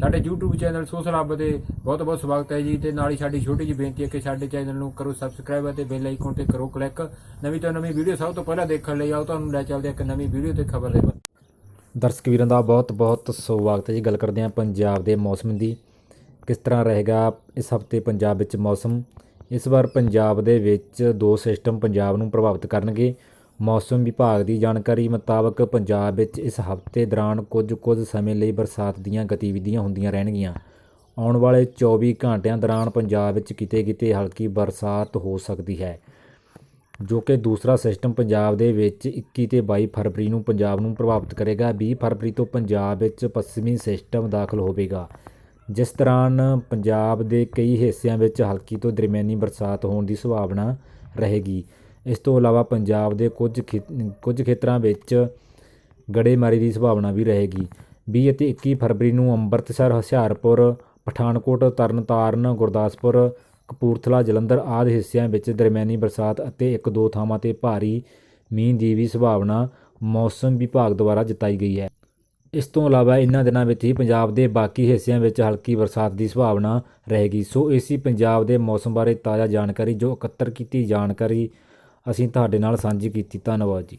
ਸਾਡੇ YouTube channel social ਹੱਬ ਦੇ ਬਹੁਤ ਬਹੁਤ ਸਵਾਗਤ ਹੈ ਜੀ ਤੇ ਨਾਲ ਹੀ ਸਾਡੀ ਛੋਟੀ ਜਿਹੀ ਬੇਨਤੀ ਹੈ ਕਿ ਸਾਡੇ ਚੈਨਲ ਨੂੰ ਕਰੋ ਸਬਸਕ੍ਰਾਈਬ ਅਤੇ ਬੈਲ ਆਈਕਨ ਤੇ ਕਰੋ ਕਲਿੱਕ ਨਵੀਂ ਤੋਂ ਨਵੀਂ ਵੀਡੀਓ ਸਭ ਤੋਂ ਪਹਿਲਾਂ ਦੇਖਣ ਲਈ ਆਓ ਤੁਹਾਨੂੰ ਲੈ ਚੱਲਦੇ ਹਾਂ ਇੱਕ ਨਵੀਂ ਵੀਡੀਓ ਤੇ ਖਬਰ ਦੇ ਬਾਰੇ ਦਰਸ਼ਕ ਵੀਰਾਂ ਦਾ ਬਹੁਤ-ਬਹੁਤ ਸਵਾਗਤ ਹੈ ਜੀ। ਗੱਲ ਕਰਦੇ ਹਾਂ ਪੰਜਾਬ ਦੇ ਮੌਸਮ ਦੀ। ਕਿਸ ਤਰ੍ਹਾਂ ਰਹੇਗਾ ਇਸ ਹਫ਼ਤੇ ਪੰਜਾਬ ਵਿੱਚ ਮੌਸਮ? ਇਸ ਵਾਰ ਪੰਜਾਬ ਦੇ ਵਿੱਚ ਦੋ ਸਿਸਟਮ ਪੰਜਾਬ ਨੂੰ ਪ੍ਰਭਾਵਿਤ ਕਰਨਗੇ। ਮੌਸਮ ਵਿਭਾਗ ਦੀ ਜਾਣਕਾਰੀ ਮੁਤਾਬਕ ਪੰਜਾਬ ਵਿੱਚ ਇਸ ਹਫ਼ਤੇ ਦੌਰਾਨ ਕੁਝ ਕੁਝ ਸਮੇਂ ਲਈ ਬਰਸਾਤ ਦੀਆਂ ਗਤੀਵਿਧੀਆਂ ਹੁੰਦੀਆਂ ਰਹਿਣਗੀਆਂ। ਆਉਣ ਵਾਲੇ 24 ਘੰਟਿਆਂ ਦੌਰਾਨ ਪੰਜਾਬ ਵਿੱਚ ਕਿਤੇ-ਕਿਤੇ ਹਲਕੀ ਬਰਸਾਤ ਹੋ ਸਕਦੀ ਹੈ, ਜੋ ਕਿ ਦੂਸਰਾ ਸਿਸਟਮ ਪੰਜਾਬ ਦੇ ਵਿੱਚ 21 ਤੇ 22 ਫਰਵਰੀ ਨੂੰ ਪੰਜਾਬ ਨੂੰ ਪ੍ਰਭਾਵਿਤ ਕਰੇਗਾ। 20 ਫਰਵਰੀ ਤੋਂ ਪੰਜਾਬ ਵਿੱਚ ਪੱਛਮੀ ਸਿਸਟਮ ਦਾਖਲ ਹੋਵੇਗਾ। ਜਿਸ ਦੌਰਾਨ ਪੰਜਾਬ ਦੇ ਕਈ ਹਿੱਸਿਆਂ ਵਿੱਚ ਹਲਕੀ ਤੋਂ ਦਰਮਿਆਨੀ ਬਰਸਾਤ ਹੋਣ ਦੀ ਸੰਭਾਵਨਾ ਰਹੇਗੀ। ਇਸ ਤੋਂ ਇਲਾਵਾ ਪੰਜਾਬ ਦੇ ਕੁਝ ਖੇ- ਕੁਝ ਖੇਤਰਾਂ ਵਿੱਚ ਗੜੇਮਾਰੀ ਦੀ ਸੰਭਾਵਨਾ ਵੀ ਰਹੇਗੀ। 20 ਅਤੇ 21 ਫਰਵਰੀ ਨੂੰ ਅੰਮ੍ਰਿਤਸਰ, ਹੁਸ਼ਿਆਰਪੁਰ, ਪਠਾਨਕੋਟ, ਤਰਨਤਾਰਨ, ਗੁਰਦਾਸਪੁਰ, ਕਪੂਰਥਲਾ, ਜਲੰਧਰ ਆਦਿ ਹਿੱਸਿਆਂ ਵਿੱਚ ਦਰਮਿਆਨੀ ਬਰਸਾਤ ਅਤੇ ਇੱਕ ਦੋ ਥਾਵਾਂ ਤੇ ਭਾਰੀ ਮੀਂਹ ਦੀ ਵੀ ਸੰਭਾਵਨਾ ਮੌਸਮ ਵਿਭਾਗ ਦੁਆਰਾ ਜਤਾਈ ਗਈ ਹੈ। ਇਸ ਤੋਂ ਇਲਾਵਾ ਇਨ੍ਹਾਂ ਦਿਨਾਂ ਵਿੱਚ ਹੀ ਪੰਜਾਬ ਦੇ ਬਾਕੀ ਹਿੱਸਿਆਂ ਵਿੱਚ ਹਲਕੀ ਬਰਸਾਤ ਦੀ ਸੰਭਾਵਨਾ ਰਹੇਗੀ। ਸੋ ਇਸੀ ਪੰਜਾਬ ਦੇ ਮੌਸਮ ਬਾਰੇ ਤਾਜ਼ਾ ਜਾਣਕਾਰੀ, ਜੋ ਇਕੱਤਰ ਕੀਤੀ ਜਾਣਕਾਰੀ ਅਸੀਂ ਤੁਹਾਡੇ ਨਾਲ ਸਾਂਝੀ ਕੀਤੀ। ਧੰਨਵਾਦ ਜੀ।